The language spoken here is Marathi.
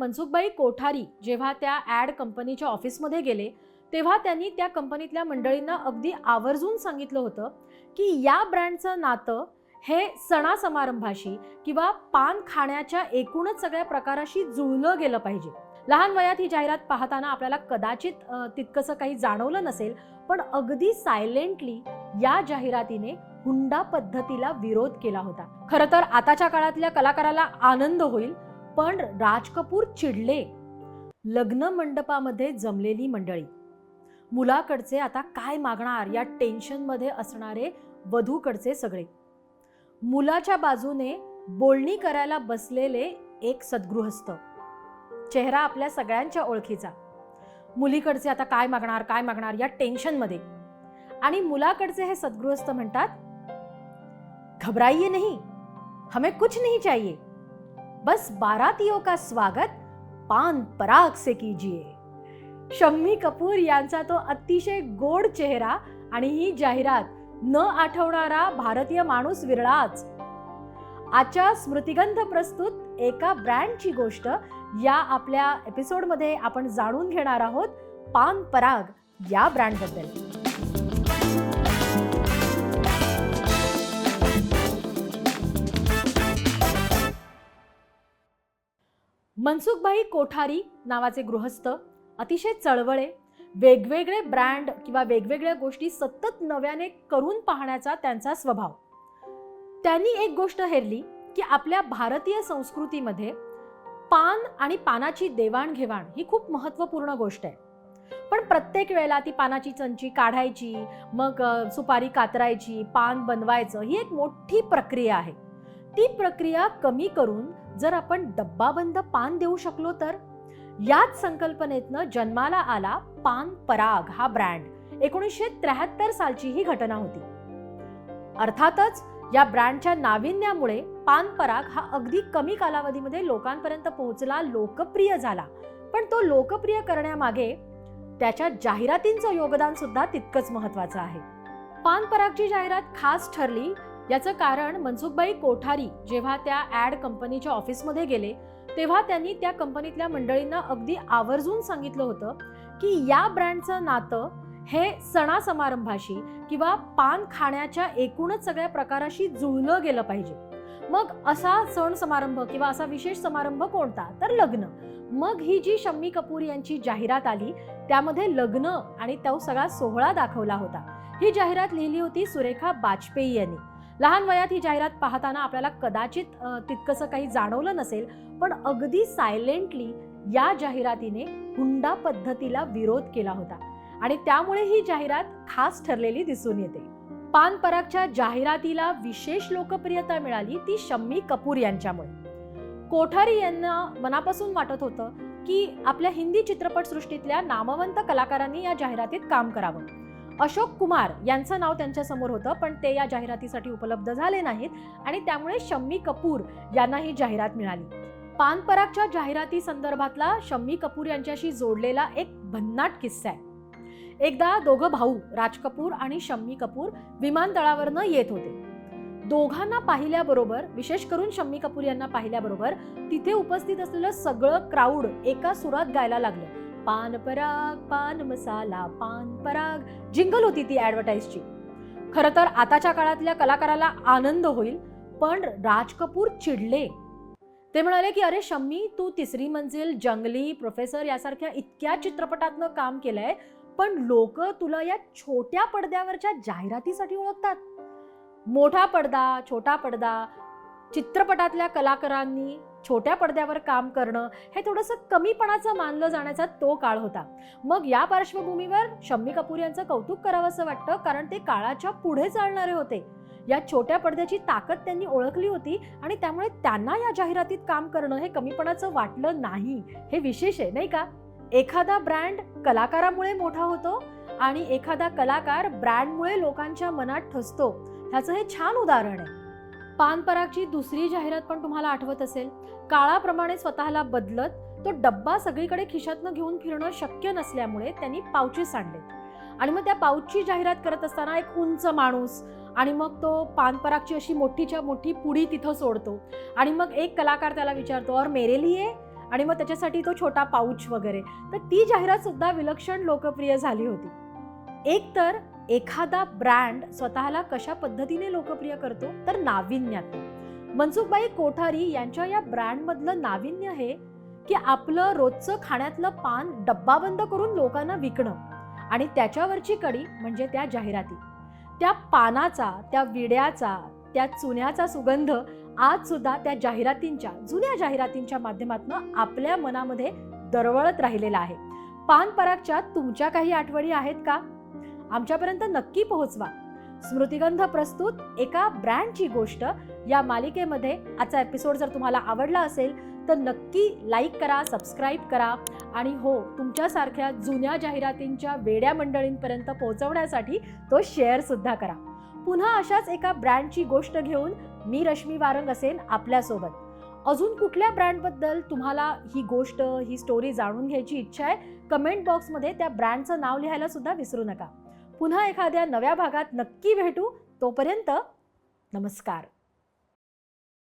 मनसुखबाई कोठारी जेव्हा त्या ॲड कंपनीच्या ऑफिसमध्ये गेले तेव्हा त्यांनी त्या कंपनीतल्या मंडळींना अगदी आवर्जून सांगितलं होतं की या ब्रँडचं नातं हे सणासमारंभाशी किंवा पान खाण्याच्या एकूणच सगळ्या प्रकाराशी जुळलं गेलं पाहिजे. लहान वयात ही जाहिरात पाहताना आपल्याला कदाचित तितकंसं काही जाणवलं नसेल पण अगदी सायलेंटली या जाहिरातीने हुंडा पद्धतीला विरोध केला होता. खरं तर आताच्या काळातल्या कलाकाराला आनंद होईल पण राज कपूर चिडले. लग्न मंडपामध्ये जमलेली मंडळी. मुलाकडचे आता काय मागणार या टेन्शनमध्ये असणारे वधूकडचे सगळे. मुलाच्या बाजूने बोलणी करायला बसलेले एक सद्गृहस्थ. चेहरा आपल्या सगळ्यांच्या ओळखीचा. मुलीकडचे आता काय मागणार काय मागणार या टेन्शनमध्ये. आणि मुलाकडचे हे सद्गृहस्थ म्हणतात घबराइए नाही हमें कुछ नहीं चाहिए. बस बारातियों का स्वागत पान पराग से कीजिए। शम्मी कपूर यांचा तो अतिशय गोड चेहरा आणि ही जाहिरात न आठवणारा भारतीय माणूस विरळाच आजच्या स्मृतिगंध प्रस्तुत एका ब्रँडची गोष्ट या आपल्या एपिसोडमध्ये आपण जाणून घेणार आहोत पान पराग या ब्रँडबद्दल. मनसुखभाई कोठारी नावाचे गृहस्थ अतिशय चळवळे वेगवेगळे ब्रँड किंवा वेगवेगळ्या गोष्टी सतत नव्याने करून पाहण्याचा त्यांचा स्वभाव. त्यांनी एक गोष्ट हेरली की आपल्या भारतीय संस्कृतीमध्ये पान आणि पानाची देवाणघेवाण ही खूप महत्त्वपूर्ण गोष्ट आहे. पण प्रत्येक वेळेला ती पानाची चंची काढायची मग सुपारी कातरायची पान बनवायचं ही एक मोठी प्रक्रिया आहे. ती प्रक्रिया कमी करून जर आपण डब्बाबंद पान देऊ शकलो तर? याच संकल्पनेतनं जन्माला आला पान पराग हा ब्रँड. एकोणीसशे त्र्याहत्तर सालची ही घटना होती. अर्थातच या ब्रँडच्या नाविन्यामुळे पान पराग हा अगदी कमी कालावधीमध्ये लोकांपर्यंत पोहोचला लोकप्रिय झाला. पण तो लोकप्रिय करण्यामागे त्याच्या जाहिरातींचं योगदान सुद्धा तितकंच महत्वाचं आहे. पान परागची जाहिरात खास ठरली याचं कारण मनसुखबाई कोठारी जेव्हा त्या ॲड कंपनीच्या ऑफिसमध्ये गेले तेव्हा त्यांनी त्या कंपनीतल्या मंडळींना अगदी आवर्जून सांगितलं होतं की या ब्रँडचं नातं हे सणासमारंभाशी किंवा पान खाण्याच्या एकूणच सगळ्या प्रकाराशी जुळलं गेलं पाहिजे. मग असा सण समारंभ किंवा असा विशेष समारंभ कोणता? तर लग्न. मग ही जी शम्मी कपूर यांची जाहिरात आली त्यामध्ये लग्न आणि तो सगळा सोहळा दाखवला होता. ही जाहिरात लिहिली होती सुरेखा बाजपेयी यांनी. लहान वयात ही जाहिरात पाहताना आपल्याला कदाचित तितकंसं काही जाणवलं नसेल पण अगदी सायलेंटली या जाहिरातीने हुंडा पद्धतीला विरोध केला होता. आणि त्यामुळे ही जाहिरात खास ठरलेली दिसून येते. पान परागच्या जाहिरातीला विशेष लोकप्रियता मिळाली ती शम्मी कपूर यांच्यामुळे. कोठारी यांना मनापासून वाटत होतं की आपल्या हिंदी चित्रपटसृष्टीतल्या नामवंत कलाकारांनी या जाहिरातीत काम करावं. अशोक कुमार यांचं नाव त्यांच्यासमोर होतं पण ते या जाहिरातीसाठी उपलब्ध झाले नाहीत आणि त्यामुळे शम्मी कपूर यांना ही जाहिरात मिळाली. पानपरागच्या जाहिराती संदर्भातला शम्मी कपूर यांच्याशी जोडलेला एक भन्नाट किस्सा आहे. एकदा दोघं भाऊ राज कपूर आणि शम्मी कपूर विमानतळावरनं येत होते. दोघांना पाहिल्याबरोबर विशेष करून शम्मी कपूर यांना पाहिल्याबरोबर तिथे उपस्थित असलेलं सगळं क्राऊड एका सुरात गायला लागलं. पान पराग पान मसाला पान पराग. जिंगल होती ती ॲडव्हर्टाईजची खरं तर आताच्या काळातल्या कलाकाराला आनंद होईल पण राज कपूर चिडले. ते म्हणाले की अरे शम्मी तू तिसरी मंजिल जंगली प्रोफेसर यासारख्या इतक्या चित्रपटातनं काम केलंय पण लोक तुला या छोट्या पडद्यावरच्या जाहिरातीसाठी ओळखतात. मोठा पडदा छोटा पडदा चित्रपटातल्या कलाकारांनी छोट्या पडद्यावर काम करणं हे थोडंसं कमीपणाचं मानलं जाण्याचा तो काळ होता. मग या पार्श्वभूमीवर शम्मी कपूर यांचं कौतुक करावं असं वाटतं कारण ते काळाच्या पुढे चालणारे होते. या छोट्या पडद्याची ताकद त्यांनी ओळखली होती आणि त्यामुळे त्यांना या जाहिरातीत काम करणं हे कमीपणाचं वाटलं नाही. हे विशेष आहे नाही का? एखादा ब्रँड कलाकारामुळे मोठा होतो आणि एखादा कलाकार ब्रँडमुळे लोकांच्या मनात ठसतो. ह्याचं हे छान उदाहरण आहे. पानपरागची दुसरी जाहिरात पण तुम्हाला आठवत असेल. काळाप्रमाणे स्वतःला बदलत तो डब्बा सगळीकडे खिशातनं घेऊन फिरणं शक्य नसल्यामुळे त्यांनी पाऊचेस आणले आणि मग त्या पाऊचची जाहिरात करत असताना एक उंच माणूस आणि मग तो पानपरागची अशी मोठीच्या मोठी पुडी तिथं सोडतो. आणि मग एक कलाकार त्याला विचारतो और मेरे लिए? आणि मग त्याच्यासाठी तो छोटा पाऊच वगैरे. तर ती जाहिरात सुद्धा विलक्षण लोकप्रिय झाली होती. एक तर एखादा ब्रँड स्वतःला कशा पद्धतीने लोकप्रिय करतो तर नाविन्यात. मनसुखबाई कोठारी यांच्या या ब्रँडमधलं नाविन्य हे की आपलं रोजचं खाण्यातलं पान डब्बाबंद करून लोकांना विकणं आणि त्याच्यावरची कडी म्हणजे त्या जाहिराती. त्या पानाचा त्या विड्याचा त्या चुन्याचा सुगंध आज सुद्धा त्या जाहिरातींच्या जुन्या जाहिरातींच्या माध्यमातून आपल्या मनामध्ये दरवळत राहिलेला आहे. पान परागच्या तुमच्या काही आठवणी आहेत का? आमच्यापर्यंत नक्की पोहोचवा. स्मृतिगंध प्रस्तुत एका ब्रँडची गोष्ट. या मालिकेमध्ये आजचा एपिसोड जर तुम्हाला आवडला असेल तर नक्की लाईक करा सबस्क्राईब करा. आणि हो तुमच्यासारख्या जुन्या जाहिरातींच्या वेड्या मंडळींपर्यंत पोहोचवण्यासाठी तो शेअरसुद्धा करा. पुन्हा अशाच एका ब्रँडची गोष्ट घेऊन मी रश्मी वारंग असेन आपल्यासोबत. अजून कुठल्या ब्रँडबद्दल तुम्हाला ही गोष्ट ही स्टोरी जाणून घ्यायची इच्छा आहे कमेंट बॉक्समध्ये त्या ब्रँडचं नाव लिहायला सुद्धा विसरू नका. पुन्हा एखाद्या नव्या भागात नक्की भेटू. तोपर्यंत नमस्कार.